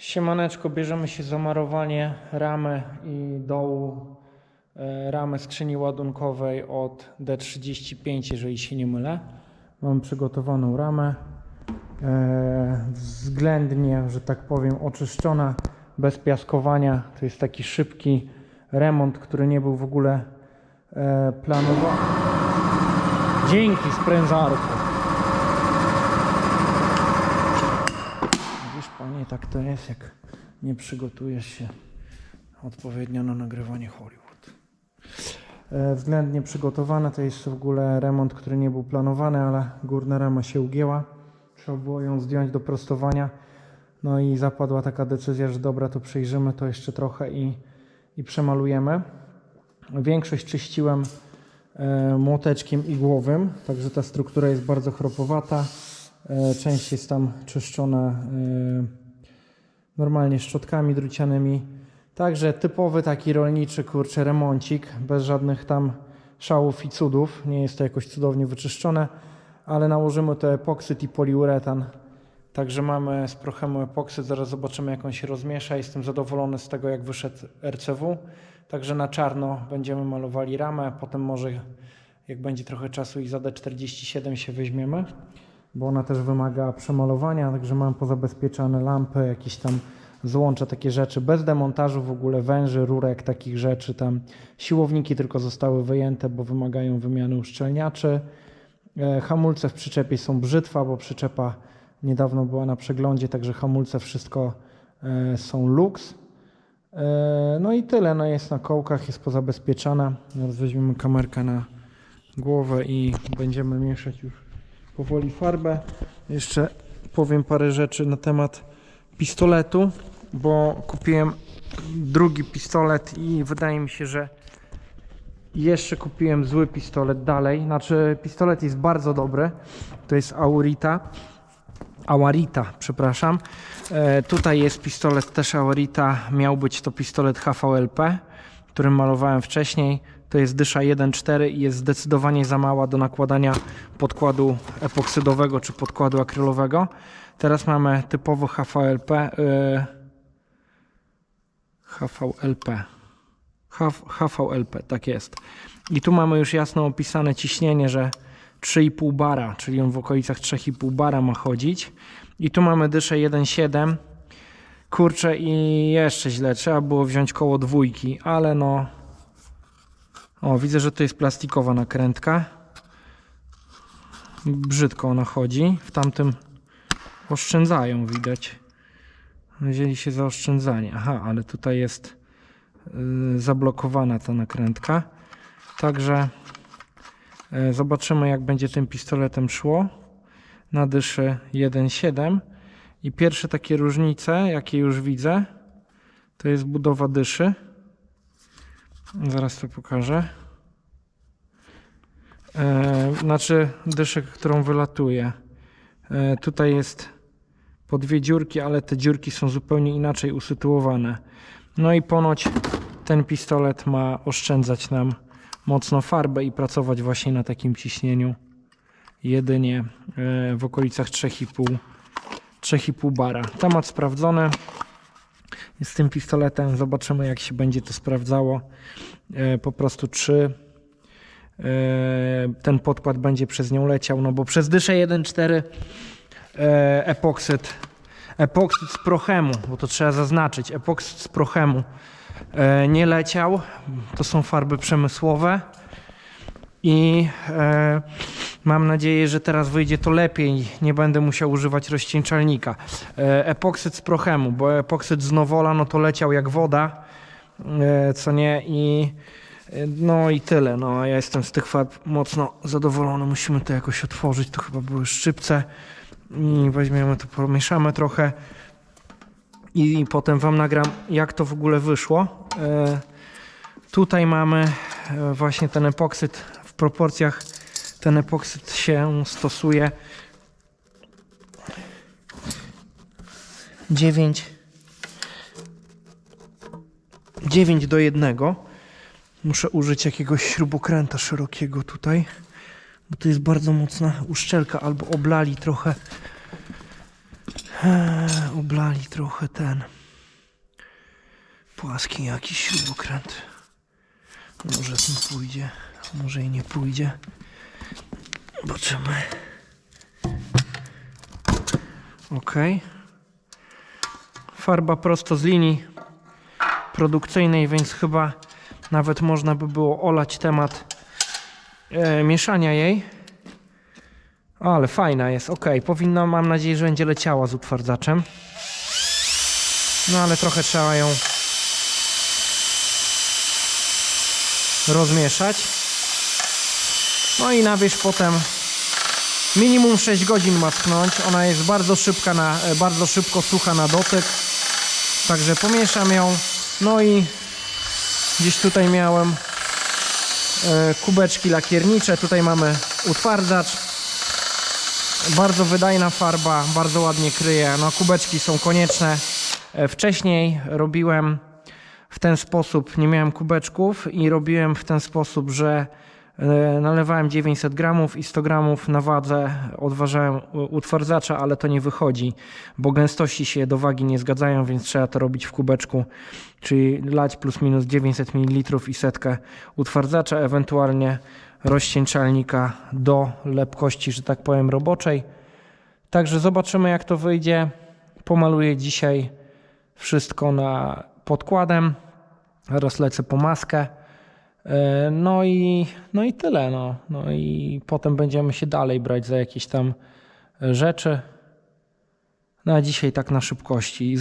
Siemaneczko, bierzemy się za marowanie ramy i dołu e, ramy skrzyni ładunkowej od D35, jeżeli się nie mylę. Mam przygotowaną ramę, e, względnie, że tak powiem, oczyszczona, bez piaskowania. To jest taki szybki remont, który nie był w ogóle e, planowany. Dzięki sprężarko. Tak to jest, jak nie przygotujesz się odpowiednio na nagrywanie Hollywood. E, Względnie przygotowane, to jest w ogóle remont, który nie był planowany, ale górna rama się ugięła. Trzeba było ją zdjąć do prostowania. No i zapadła taka decyzja, że dobra, to przejrzymy to jeszcze trochę i, i przemalujemy. Większość czyściłem e, młoteczkiem igłowym, także ta struktura jest bardzo chropowata. E, część jest tam czyszczona normalnie szczotkami drucianymi. Także typowy taki rolniczy, kurczę, remoncik, bez żadnych tam szałów i cudów. Nie jest to jakoś cudownie wyczyszczone, ale nałożymy to epoksyd i poliuretan. Także mamy z Prochemu epoksyd, zaraz zobaczymy jak on się rozmiesza. Jestem zadowolony z tego jak wyszedł RCW. Także na czarno będziemy malowali ramę, potem może jak będzie trochę czasu i za D47 się weźmiemy, bo ona też wymaga przemalowania, także mam pozabezpieczane lampy, jakieś tam złącza, takie rzeczy, bez demontażu w ogóle węży, rurek, takich rzeczy tam. Siłowniki tylko zostały wyjęte, bo wymagają wymiany uszczelniaczy. E, Hamulce w przyczepie są brzytwa, bo przyczepa niedawno była na przeglądzie, także hamulce wszystko e, są luks. E, No i tyle, no jest na kołkach, jest pozabezpieczana. Teraz weźmiemy kamerkę na głowę i będziemy mieszać już powoli farbę. Jeszcze powiem parę rzeczy na temat pistoletu, bo kupiłem drugi pistolet i wydaje mi się, że jeszcze kupiłem zły pistolet dalej. Znaczy, pistolet jest bardzo dobry. To jest Aurita. Awarita, przepraszam. E, tutaj jest pistolet też Awarita. Miał być to pistolet HVLP, którym malowałem wcześniej. To jest dysza 1.4 i jest zdecydowanie za mała do nakładania podkładu epoksydowego czy podkładu akrylowego. Teraz mamy typowo HVLP. E, HVLP. HVLP, tak jest. I tu mamy już jasno opisane ciśnienie, że 3,5 bara, czyli on w okolicach 3,5 bara ma chodzić. I tu mamy dyszę 1,7. Kurczę i jeszcze źle, trzeba było wziąć koło dwójki, ale no... O, widzę, że to jest plastikowa nakrętka. Brzydko ona chodzi. W tamtym oszczędzają, widać. Wzięli się za oszczędzanie. Aha, ale tutaj jest y, zablokowana ta nakrętka. Także y, zobaczymy, jak będzie tym pistoletem szło. Na dyszy 1.7. I pierwsze takie różnice, jakie już widzę, to jest budowa dyszy. Zaraz to pokażę. E, znaczy dyszę, którą wylatuje. E, tutaj jest po dwie dziurki, ale te dziurki są zupełnie inaczej usytuowane. No i ponoć ten pistolet ma oszczędzać nam mocno farbę i pracować właśnie na takim ciśnieniu jedynie e, w okolicach 3,5 3,5 bara. Temat sprawdzony. Z tym pistoletem zobaczymy jak się będzie to sprawdzało. E, Po prostu czy e, ten podkład będzie przez nią leciał, no bo przez dyszę 1.4 e, epoksyd epoksyd z prochemu, bo to trzeba zaznaczyć, epoksyd z prochemu nie leciał. To są farby przemysłowe i mam nadzieję, że teraz wyjdzie to lepiej. Nie będę musiał używać rozcieńczalnika. E, epoksyd z prochemu, bo epoksyd z Nowola no to leciał jak woda, e, co nie i e, no i tyle. No, ja jestem z tych farb mocno zadowolony. Musimy to jakoś otworzyć. To chyba były szczypce i weźmiemy to, pomieszamy trochę i potem Wam nagram, jak to w ogóle wyszło. Tutaj mamy właśnie ten epoksyd w proporcjach. Ten epoksyd się stosuje 9 9 do 1. Muszę użyć jakiegoś śrubokręta szerokiego tutaj bo to jest bardzo mocna uszczelka, albo oblali trochę Eee, Oblali trochę ten płaski jakiś śrubokręt. Może tym pójdzie, może i nie pójdzie. Zobaczymy. Ok. Farba prosto z linii produkcyjnej, więc chyba nawet można by było olać temat e, mieszania jej. Ale fajna jest, ok. Powinna, mam nadzieję, że będzie leciała z utwardzaczem. No ale trochę trzeba ją rozmieszać. No i na wierzch potem minimum 6 godzin ma tknąć. Ona jest bardzo szybka na, e, bardzo szybko sucha na dotyk. Także pomieszam ją. No i gdzieś tutaj miałem e, kubeczki lakiernicze. Tutaj mamy utwardzacz. Bardzo wydajna farba, bardzo ładnie kryje. No kubeczki są konieczne. E, Wcześniej robiłem w ten sposób, nie miałem kubeczków i robiłem w ten sposób, że nalewałem 900 gramów i 100 gramów na wadze odważałem utwardzacza, ale to nie wychodzi, bo gęstości się do wagi nie zgadzają, więc trzeba to robić w kubeczku, czyli lać plus minus 900 ml i setkę utwardzacza, ewentualnie rozcieńczalnika do lepkości, że tak powiem, roboczej. Także zobaczymy jak to wyjdzie. Pomaluję dzisiaj wszystko na podkładem. Teraz lecę po maskę. E, No i, no i tyle. No. no i potem będziemy się dalej brać za jakieś tam rzeczy. No a dzisiaj tak na szybkości.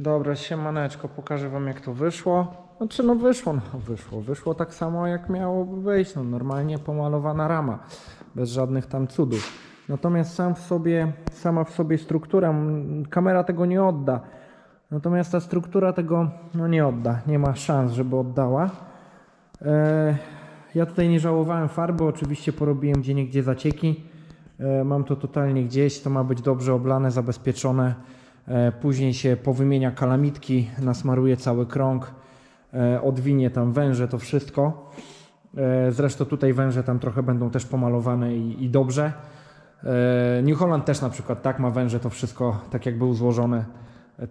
Dobra, siemaneczko, pokażę wam jak to wyszło. Znaczy no wyszło, no wyszło, wyszło tak samo jak miało wyjść, no normalnie pomalowana rama, bez żadnych tam cudów. Natomiast sam w sobie, sama w sobie struktura, kamera tego nie odda. Natomiast ta struktura tego no nie odda, nie ma szans, żeby oddała. E, ja tutaj nie żałowałem farby, oczywiście porobiłem gdzie niegdzie zacieki. E, mam to totalnie gdzieś, to ma być dobrze oblane, zabezpieczone. E, Później się powymienia kalamitki, nasmaruje cały krąg, e, odwinie tam węże, to wszystko. E, Zresztą tutaj węże tam trochę będą też pomalowane i, i dobrze. New Holland też na przykład tak ma węże, to wszystko tak jak był złożone,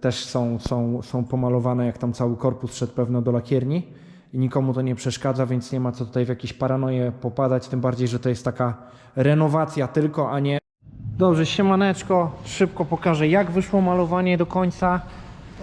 też są, są, są pomalowane, jak tam cały korpus szedł pewno do lakierni i nikomu to nie przeszkadza, więc nie ma co tutaj w jakieś paranoje popadać, tym bardziej, że to jest taka renowacja tylko, a nie Dobrze, siemaneczko. Szybko pokażę jak wyszło malowanie do końca.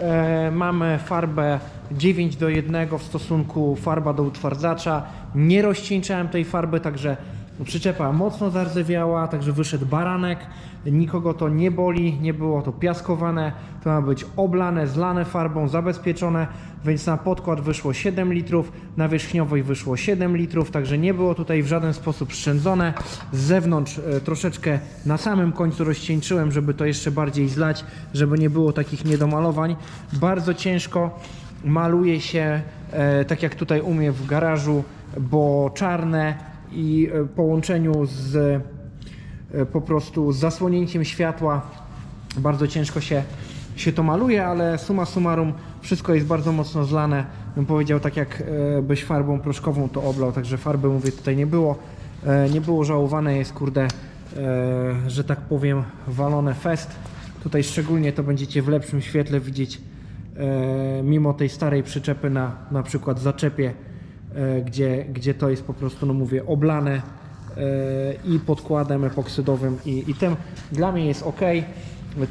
E, mamy farbę 9 do 1 w stosunku farba do utwardzacza. Nie rozcieńczałem tej farby, także przyczepa mocno zardzewiała, także wyszedł baranek. Nikogo to nie boli, nie było to piaskowane. To ma być oblane, zlane farbą, zabezpieczone, więc na podkład wyszło 7 litrów, na wierzchniowej wyszło 7 litrów, także nie było tutaj w żaden sposób szczędzone. Z zewnątrz e, troszeczkę na samym końcu rozcieńczyłem, żeby to jeszcze bardziej zlać, żeby nie było takich niedomalowań. Bardzo ciężko maluje się, e, tak jak tutaj u mnie w garażu, bo czarne i e, połączeniu z e, po prostu z zasłonięciem światła bardzo ciężko się, się to maluje, ale summa summarum wszystko jest bardzo mocno zlane. Bym powiedział tak jak e, farbą proszkową to oblał, także farby mówię tutaj nie było. Nie było żałowane jest kurde, że tak powiem walone fest. Tutaj szczególnie to będziecie w lepszym świetle widzieć mimo tej starej przyczepy na na przykład zaczepie, gdzie, gdzie to jest po prostu, no mówię, oblane e, i podkładem epoksydowym i, i tym dla mnie jest ok.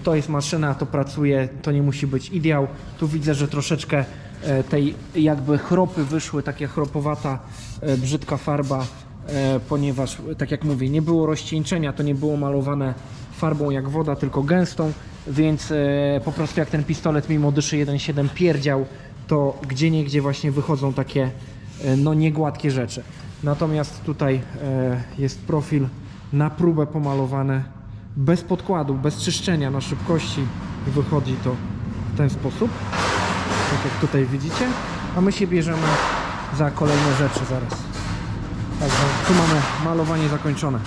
To jest maszyna, to pracuje, to nie musi być ideał. Tu widzę, że troszeczkę e, tej jakby chropy wyszły, takie chropowata, e, brzydka farba, e, ponieważ tak jak mówię, nie było rozcieńczenia, to nie było malowane farbą jak woda, tylko gęstą, więc e, po prostu jak ten pistolet mimo dyszy 1.7 pierdział, to gdzie niegdzie właśnie wychodzą takie e, no niegładkie rzeczy. Natomiast tutaj e, jest profil na próbę pomalowany bez podkładu, bez czyszczenia na szybkości wychodzi to w ten sposób, tak jak tutaj widzicie, a my się bierzemy za kolejne rzeczy zaraz. Także tu mamy malowanie zakończone.